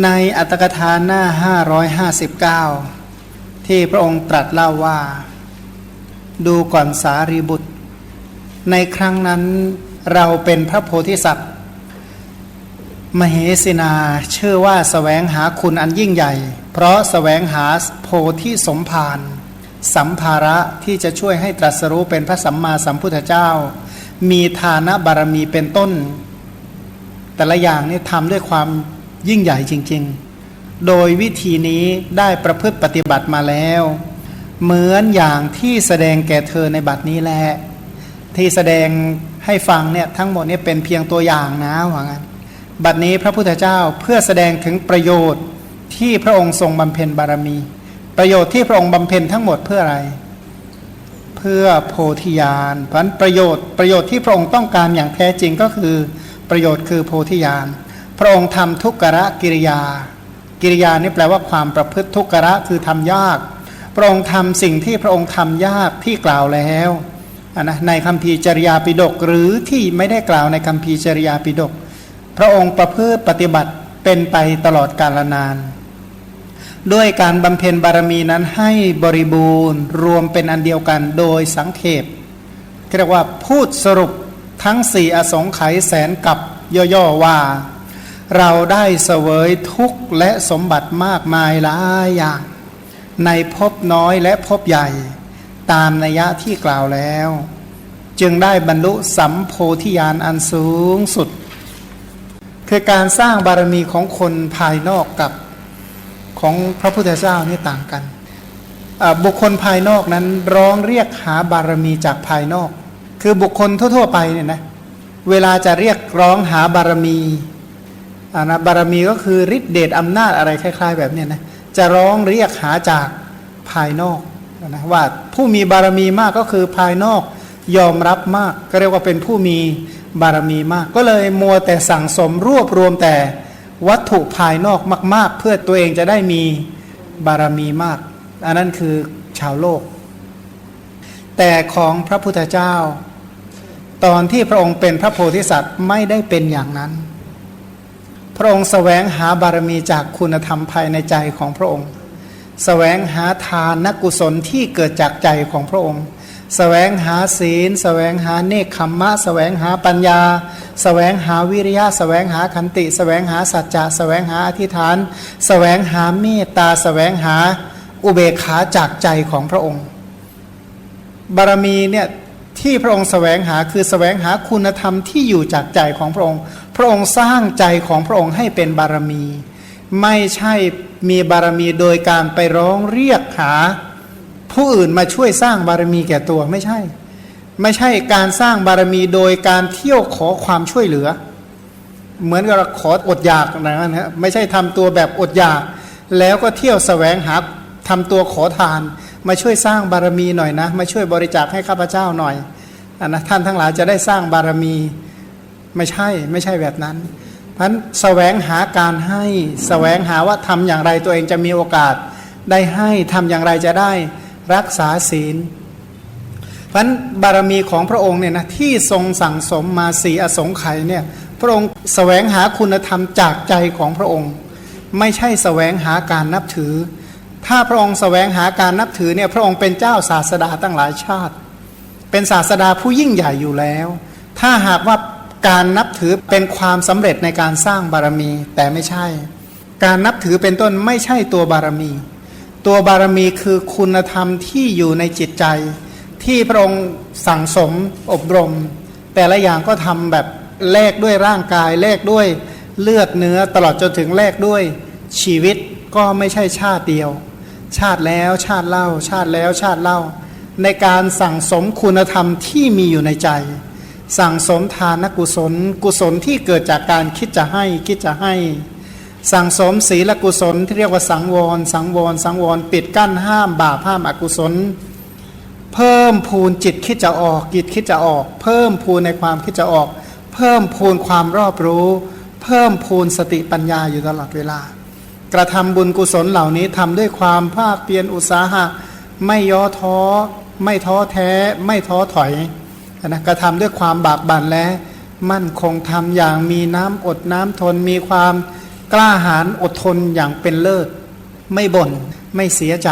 ในอัตถกถาหน้า 559 ที่พระองค์ตรัสเล่าว่า ดูก่อนสารีบุตร ในครั้งนั้นเราเป็นพระโพธิสัตว์ มเหสินาเชื่อว่าสแสวงหาคุณอันยิ่งใหญ่ เพราะสแสวงหาโพธิสมภารสัมภาระที่จะช่วยให้ตรัสรู้เป็นพระสัมมาสัมพุทธเจ้า มีฐานะบารมีเป็นต้น แต่ละอย่างนี่ทำด้วยความ ยิ่งใหญ่จริง ๆ โดยวิธีนี้ได้ประพฤติปฏิบัติมาแล้ว เหมือนอย่างที่แสดงแก่เธอในบัดนี้แหละที่แสดงให้ฟังเนี่ยทั้งหมดเนี้เป็นเพียงตัวอย่างนะว่างั้นบัดนี้พระพุทธเจ้าเพื่อแสดงถึงประโยชน์ที่พระองค์ทรงบำเพ็ญบารมี ประโยชน์ที่พระองค์บำเพ็ญทั้งหมดเพื่ออะไร เพื่อโพธิญาณเพราะประโยชน์ประโยชน์ที่พระองค์ต้องการอย่างแท้จริงก็คือ ประโยชน์คือโพธิญาณ พระองค์ทำทุกขะกิริยา กิริยานี่แปลว่าความประพฤติทุกขะคือทำยาก พระองค์ทำสิ่งที่พระองค์ทำยากที่กล่าวแล้วนะในคำพีจริยาปิฎกหรือที่ไม่ได้กล่าวในคำพีจริยาปิฎกพระองค์ประพฤติปฏิบัติเป็นไปตลอดกาลนาน ด้วยการบำเพ็ญบารมีนั้นให้บริบูรณ์รวมเป็นอันเดียวกันโดยสังเขปเรียกว่าพูดสรุปทั้งสี่อสงไขยแสนกับย่อๆว่า เราได้เสวยทุกข์และสมบัติมากมายหลายอย่าง ในภพน้อยและภพใหญ่ ตามนัยยะที่กล่าวแล้ว จึงได้บรรลุสัมโพธิญาณอันสูงสุด คือการสร้างบารมีของคนภายนอกกับของพระพุทธเจ้านี่ต่างกัน บุคคลภายนอกนั้นร้องเรียกหาบารมีจากภายนอก คือบุคคลทั่ว ๆ ไปเนี่ยนะเวลาจะเรียกร้องหาบารมี อานะบารมีก็คือฤทธิเดชอำนาจอะไรคล้าย ๆ แบบเนี้ยนะจะร้องเรียกหาจากภายนอกนะว่าผู้มีบารมีมากก็คือภายนอกยอมรับมาก ก็เรียกว่าเป็นผู้มีบารมีมาก ก็เลยมัวแต่สั่งสมรวบรวมแต่วัตถุภายนอกมาก ๆ เพื่อตัวเองจะได้มีบารมีมาก อันนั้นคือชาวโลก แต่ของพระพุทธเจ้า ตอนที่พระองค์เป็นพระโพธิสัตว์ไม่ได้เป็นอย่างนั้น พระองค์สแสวงหาบารมีจากคุณธรรมภายในใจของพระองค์สแสวงหาทานนักกุศลที่เกิดจากใจของพระองค์สแสวงหาศีลสแสวงหาเนคขมมะสแสวงหาปัญญาสแสวงหาวิริยะสแสวงหาขันติสแสวงหาสัจจะสแสวงหาอธิษฐานสแสวงหาเมตตาสแสวงหาอุเบกขาจากใจของพระองค์ บารมีเนี่ยที่พระองค์สแสวงหาคือสแสวงหาคุณธรรมที่อยู่จากใจของพระองค์ พระองค์สร้างใจของพระองค์ให้เป็นบารมี ไม่ใช่มีบารมีโดยการไปร้องเรียกหา ผู้อื่นมาช่วยสร้างบารมีแก่ตัวไม่ใช่ ไม่ใช่การสร้างบารมีโดยการเที่ยวขอความช่วยเหลือ เหมือนกับขออดอยากนะนะไม่ใช่ทำตัวแบบอดอยาก แล้วก็เที่ยวแสวงหาทำตัวขอทาน มาช่วยสร้างบารมีหน่อยนะ มาช่วยบริจาคให้ข้าพเจ้าหน่อยอนนะท่านทั้งหลายจะได้สร้างบารมี ไม่ใช่ไม่ใช่แบบนั้น เพราะฉะนั้นแสวงหาการให้แสวงหาว่าทำอย่างไรตัวเองจะมีโอกาสได้ให้ทำอย่างไรจะได้รักษาศีลเพราะบารมีของพระองค์เนี่ยนะที่ทรงสั่งสมมาสีอสงไขยเนี่ยพระองค์สแสวงหาคุณธรรมจากใจของพระองค์ ไม่ใช่สแสวงหาการนับถือ ถ้าพระองค์สแสวงหาการนับถือเนี่ยพระองค์เป็นเจ้าศาสดาตั้งหลายชาติ เป็นศาสดาผู้ยิ่งใหญ่อยู่แล้ว ถ้าหากว่า การนับถือเป็นความสำเร็จในการสร้างบารมี แต่ไม่ใช่ การนับถือเป็นต้นไม่ใช่ตัวบารมี ตัวบารมีคือคุณธรรมที่อยู่ในจิตใจ ที่พระองค์สั่งสมอบรม แต่ละอย่างก็ทำแบบแลกด้วยร่างกายแลกด้วยเลือดเนื้อตลอดจนถึงแลกด้วยชีวิตก็ไม่ใช่ชาติเดียว ชาติแล้วชาติเล่า ชาติแล้วชาติเล่า ในการสั่งสมคุณธรรมที่มีอยู่ในใจ สั่งสมทานกุศล กุศลที่เกิดจากการคิดจะให้คิดจะให้ สั่งสมศีลกุศลที่เรียกว่าสังวร สังวร สังวร ปิดกั้นห้ามบาปห้ามอกุศล เพิ่มพูนจิตคิดจะออกจิตคิดจะออก เพิ่มพูนในความคิดจะออก เพิ่มพูนความรอบรู้ เพิ่มพูนสติปัญญาอยู่ตลอดเวลา กระทำบุญกุศลเหล่านี้ทำด้วยความภาคเพียรอุตสาหะ ไม่ย่อท้อ ไม่ท้อแท้ ไม่ท้อถอย นะกระทำด้วยความบากบั่นและมั่นคงทำอย่างมีน้ำอดน้ำทนมีความกล้าหาญอดทนอย่างเป็นเลิศ ไม่บน่นไม่เสียใจ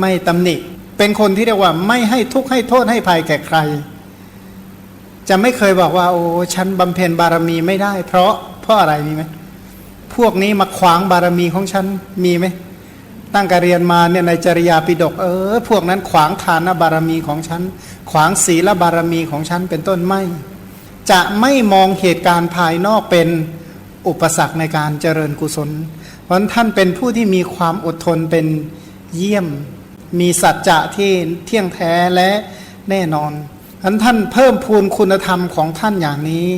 ไม่ตำหนิ เป็นคนที่เรียกว่าไม่ให้ทุกข์ให้โทษให้ภัยแก่ใคร จะไม่เคยบอกว่า โอ้ฉันบำเพ็ญบารมีไม่ได้ เพราะเพราะอะไรมีไหมพวกนี้มาขวางบารมีของฉันมีไหม ตั้งการเรียนมาเนี่ยในจริยาปิฎกเออพวกนั้นขวางทานบารมีของฉัน ขวางศีลบารมีของฉันเป็นต้นไม่ จะไม่มองเหตุการณ์ภายนอกเป็นอุปสรรคในการเจริญกุศล เพราะท่านเป็นผู้ที่มีความอดทนเป็นเยี่ยม มีสัจจะที่เที่ยงแท้และแน่นอนฉะนั้นท่านเพิ่มพูนคุณธรรมของท่านอย่างนี้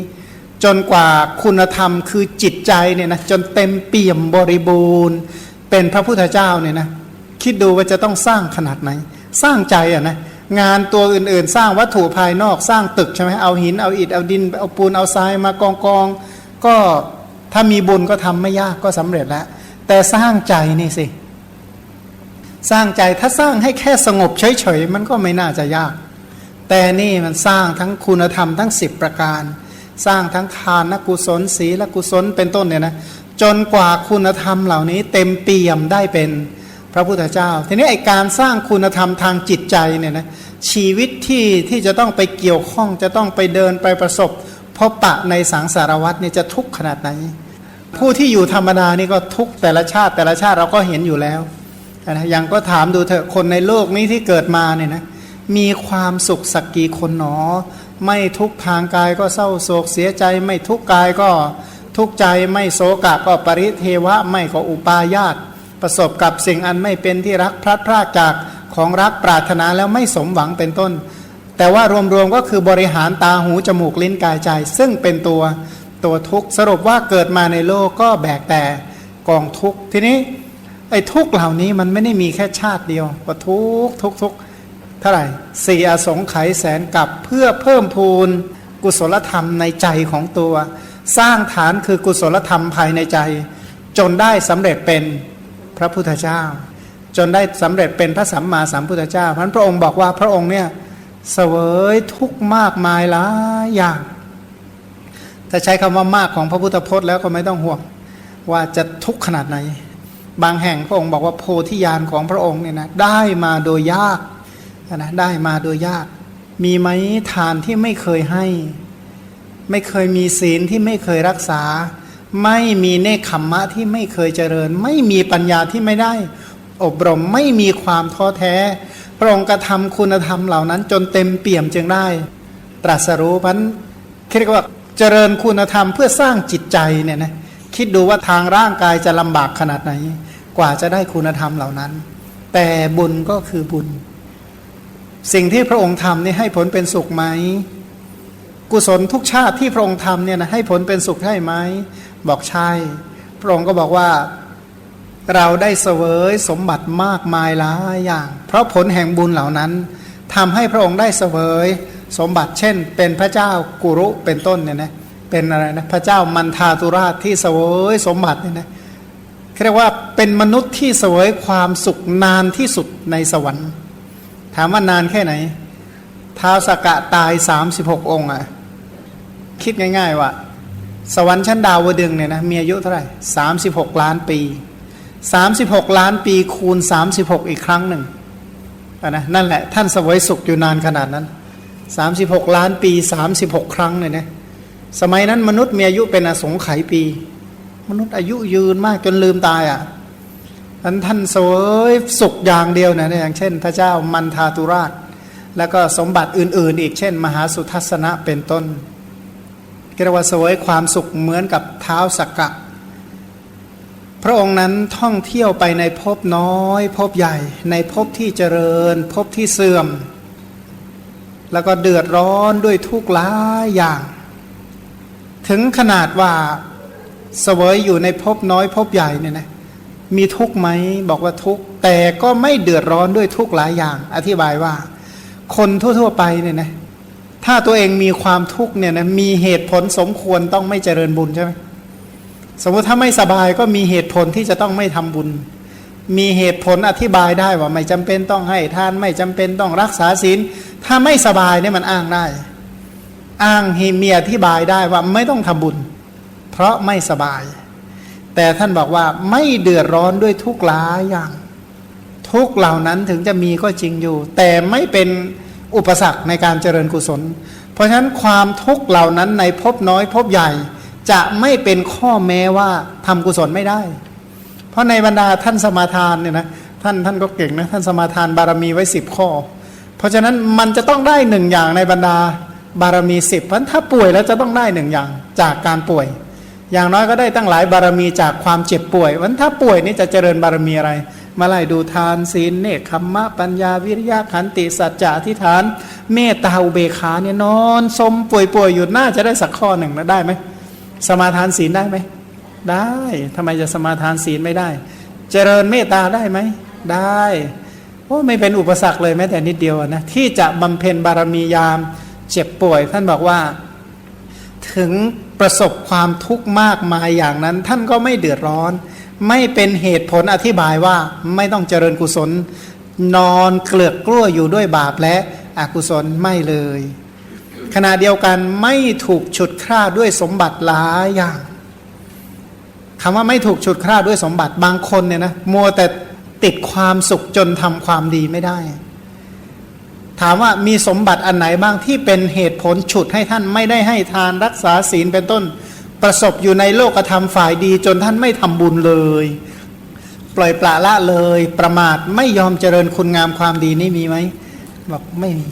จนกว่าคุณธรรมคือจิตใจเนี่ยนะจนเต็มเปี่ยมบริบูรณ์ เป็นพระพุทธเจ้าเนี่ยนะคิดดูว่าจะต้องสร้างขนาดไหน สร้างใจอะนะงานตัวอื่นๆ สร้างวัตถุภายนอกสร้างตึกใช่ไหมเอาหินเอาอิฐเอาดินเอาปูนเอาทรายมากองกองก็ถ้ามีบุญก็ทำไม่ยากก็สำเร็จแล้ว แต่สร้างใจนี่สิ สร้างใจถ้าสร้างให้แค่สงบเฉยๆมันก็ไม่น่าจะยาก แต่นี่มันสร้างทั้งคุณธรรมทั้ง 10 ประการ สร้างทั้งทานกุศลศีลกุศลเป็นต้นเนี่ยนะ จนกว่าคุณธรรมเหล่านี้เต็มเปี่ยมได้เป็นพระพุทธเจ้า ทีนี้ไอการสร้างคุณธรรมทางจิตใจเนี่ยนะชีวิตที่ที่จะต้องไปเกี่ยวข้องจะต้องไปเดินไปประสบพบปะในสังสารวัฏเนี่ยจะทุกข์ขนาดไหน ผู้ที่อยู่ธรรมดานี่ก็ทุกข์แต่ละชาติ แต่ละชาติเราก็เห็นอยู่แล้วนะยังก็ถามดูเถอะคนในโลกนี้ที่เกิดมาเนี่ยนะมีความสุขสักกี่คนหนอ ไม่ทุกทางกายก็เศร้าโศกเสียใจ ไม่ทุกกายก็ ทุกใจไม่โศกะก็ปริเทวะไม่ก็อุปาญาตประสบกับสิ่งอันไม่เป็นที่รักพลัดพรากจากของรักปรารถนาแล้วไม่สมหวังเป็นต้น แต่ว่ารวมๆก็คือบริหารตาหูจมูกลิ้นกายใจ ซึ่งเป็นตัวตัวทุกข์สรุปว่าเกิดมาในโลกก็แบกแต่กองทุกข์ทีนี้ไอ้ทุกข์เหล่านี้มันไม่ได้มีแค่ชาติเดียวว่าทุกข์ทุกข์ทุกข์เท่าไหร่สี่อสงไขยแสนกับเพื่อเพิ่มพูนกุศลธรรมในใจของตัว สร้างฐานคือกุศลธรรมภายในใจ จนได้สำเร็จเป็นพระพุทธเจ้า จนได้สำเร็จเป็นพระสัมมาสัมพุทธเจ้าเพราะพระองค์บอกว่าพระองค์เนี่ยเสวยทุกมากมายหลายอย่างถ้าใช้คำว่ามากของพระพุทธพจน์แล้วก็ไม่ต้องห่วงว่าจะทุกข์ขนาดไหน บางแห่งพระองค์บอกว่าโพธิญาณของพระองค์เนี่ยนะได้มาโดยยากนะได้มาโดยยาก มีไหมทานที่ไม่เคยให้ ไม่เคยมีศีลที่ไม่เคยรักษา ไม่มีเนคขมมะที่ไม่เคยเจริญ ไม่มีปัญญาที่ไม่ได้ อบรมไม่มีความท้อแท้ พระองค์กระทำคุณธรรมเหล่านั้น จนเต็มเปี่ยมจึงได้ ตรัสรู้พันเรียกว่าเจริญคุณธรรมเพื่อสร้างจิตใจเนี่ยนะคิดดูว่าทางร่างกายจะลำบากขนาดไหน กว่าจะได้คุณธรรมเหล่านั้น แต่บุญก็คือบุญ สิ่งที่พระองค์ทำนี่ให้ผลเป็นสุขไหม กุศลทุกชาติที่พระองค์ทำเนี่ยนะให้ผลเป็นสุขใช่ไหมบอกใช่ พระองค์ก็บอกว่าเราได้เสวยสมบัติมากมายหลายอย่าง เพราะผลแห่งบุญเหล่านั้นทำให้พระองค์ได้เสวยสมบัติเช่น เป็นพระเจ้ากุรุเป็นต้นเนี่ยนะเป็นอะไรนะพระเจ้ามันทาตุราชที่เสวยสมบัติเนี่ยนะเรียกว่าเป็นมนุษย์ที่เสวยความสุขนานที่สุดในสวรรค์ ถามว่านานแค่ไหนท้าวสกกะตาย 36 องค์อะ คิดง่าย ๆ ว่า สวรรค์ชั้นดาวดึงเนี่ยนะมีอายุเท่าไหร่36ล้านปี36ล้านปีคูณ36อีกครั้งหนึ่งนะนั่นแหละท่านสวยสุขอยู่นานขนาดนั้น36ล้านปี36ครั้งเลยนะสมัยนั้นมนุษย์มีอายุเป็นอสงไขยปี มนุษย์อายุยืนมากจนลืมตายอะท่านท่านสวยสุขอย่างเดียวนะอย่างเช่น พระเจ้ามันทาตุราช แล้วก็สมบัติอื่น ๆ อีกเช่น มหาสุทัศนะเป็นต้น เรียกว่าสวยความสุขเหมือนกับเท้าสักกะ พระองค์นั้นท่องเที่ยวไปในภพน้อยภพใหญ่ ในภพที่เจริญภพที่เสื่อม แล้วก็เดือดร้อนด้วยทุกข์หลายอย่าง ถึงขนาดว่าเสวยอยู่ในภพน้อยภพใหญ่เนี่ยนะมีทุกข์ไหมบอกว่าทุกข์แต่ก็ไม่เดือดร้อนด้วยทุกข์หลายอย่าง อธิบายว่า คนทั่ว ๆ ไปเนี่ยนะ ถ้าตัวเองมีความทุกข์เนี่ยนะมีเหตุผลสมควรต้องไม่เจริญบุญใช่ไหมสมมติถ้าไม่สบายก็มีเหตุผลที่จะต้องไม่ทำบุญ มีเหตุผลอธิบายได้ว่าไม่จำเป็นต้องให้ทานไม่จำเป็นต้องรักษาศีลถ้าไม่สบายเนี่ยมันอ้างได้ อ้างเมีอธิบายได้ว่าไม่ต้องทำบุญ เพราะไม่สบาย แต่ท่านบอกว่าไม่เดือดร้อนด้วยทุกข์หลายอย่าง ทุกเหล่านั้นถึงจะมีก็จริงอยู่ แต่ไม่เป็น อุปสรรคในการเจริญกุศล เพราะฉะนั้นความทุกข์เหล่านั้นในภพน้อยภพใหญ่ จะไม่เป็นข้อแม้ว่าทำกุศลไม่ได้ เพราะในบรรดาท่านสมาทานเนี่ยนะท่านท่านก็เก่งนะท่านสมาทานบารมีไว้สิบข้อ เพราะฉะนั้นมันจะต้องได้หนึ่งอย่างในบรรดาบารมีสิบเพราะถ้าป่วยแล้วจะต้องได้หนึ่งอย่างจากการป่วย อย่างน้อยก็ได้ตั้งหลายบารมีจากความเจ็บป่วยวันถ้าป่วยนี่จะเจริญบารมีอะไร มาไล่ดูทานศีลเนคขมมะปัญญาวิริยะขันติสัจจะอธิษฐาน เมตตาอุเบกขาเนี่ยนอนสมป่วยป่วยอยู่น่าจะได้สักข้อหนึ่งนะได้ไหมสมาทานศีลได้ไหมได้ทำไมจะสมาทานศีลไม่ได้ เจริญเมตตาได้ไหมได้โอ้ไม่เป็นอุปสรรคเลยแม้แต่นิดเดียวนะที่จะบำเพ็ญบารมียาม เจ็บป่วย ท่านบอกว่า ถึงประสบความทุกข์มากมายอย่างนั้น ท่านก็ไม่เดือดร้อน ไม่เป็นเหตุผลอธิบายว่าไม่ต้องเจริญกุศล นอนเกลือกกลั้วอยู่ด้วยบาปและอกุศลไม่เลย ขณะเดียวกันไม่ถูกฉุดคร่าด้วยสมบัติหลายอย่างคำว่าไม่ถูกฉุดคร่าด้วยสมบัติบางคนเนี่ยนะมัวแต่ติดความสุขจนทำความดีไม่ได้ ถามว่ามีสมบัติอันไหนบ้างที่เป็นเหตุผลฉุดให้ท่านไม่ได้ให้ทานรักษาศีลเป็นต้น ประสบอยู่ในโลกธรรมฝ่ายดีจนท่านไม่ทำบุญเลย ปล่อยปละละเลย ประมาทไม่ยอมเจริญคุณงามความดีนี่มีไหมบอกไม่มี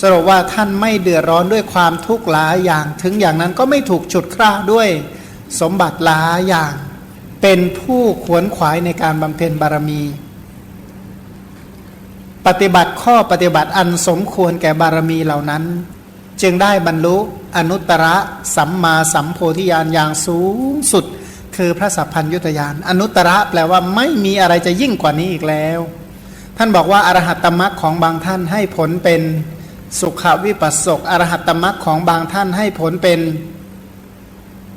สรุปว่าท่านไม่เดือดร้อนด้วยความทุกข์หลายอย่างถึงอย่างนั้นก็ไม่ถูกฉุดคร่าด้วยสมบัติหลายอย่าง เป็นผู้ขวนขวายในการบำเพ็ญบารมี ปฏิบัติข้อปฏิบัติอันสมควรแก่บารมีเหล่านั้น จึงได้บรรลุอนุตตรสัมมาสัมโพธิญาณอย่างสูงสุด คือพระสัพพัญยุตยานอนุตตรแปลว่าไม่มีอะไรจะยิ่งกว่านี้อีกแล้ว ท่านบอกว่าอรหัตตมรรคของบางท่านให้ผลเป็นสุขวิปัสสกอรหัตตมรรคของบางท่านให้ผลเป็น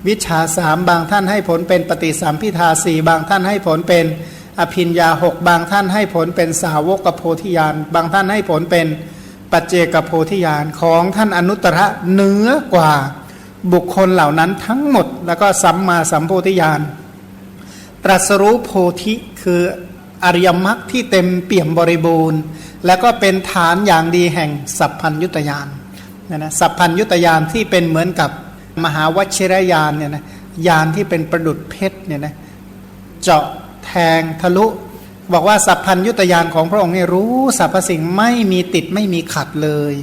วิชาสามบางท่านให้ผลเป็นปฏิสัมพิทาสี่บางท่านให้ผลเป็นอภินยาหกบางท่านให้ผลเป็นสาวกโพธิญาณบางท่านให้ผลเป็น ปัจเจกโพธิญาณของท่านอนุตตรเหนือกว่าบุคคลเหล่านั้นทั้งหมด แล้วก็สัมมาสัมโพธิญาณตรัสรู้โพธิคืออริยมรรคที่เต็มเปี่ยมบริบูรณ์ แล้วก็เป็นฐานอย่างดีแห่งสัพพัญยุตยานนะนะสัพพัญยุตยานที่เป็นเหมือนกับมหาวชิรยานเนี่ยนะยานที่เป็นประดุดเพชรเนี่ยนะเจาะแทงทะลุ บอกว่าสัพพัญยุตยานของพระองค์เนี่ยรู้สรรพสิ่งไม่มีติดไม่มีขัดเลย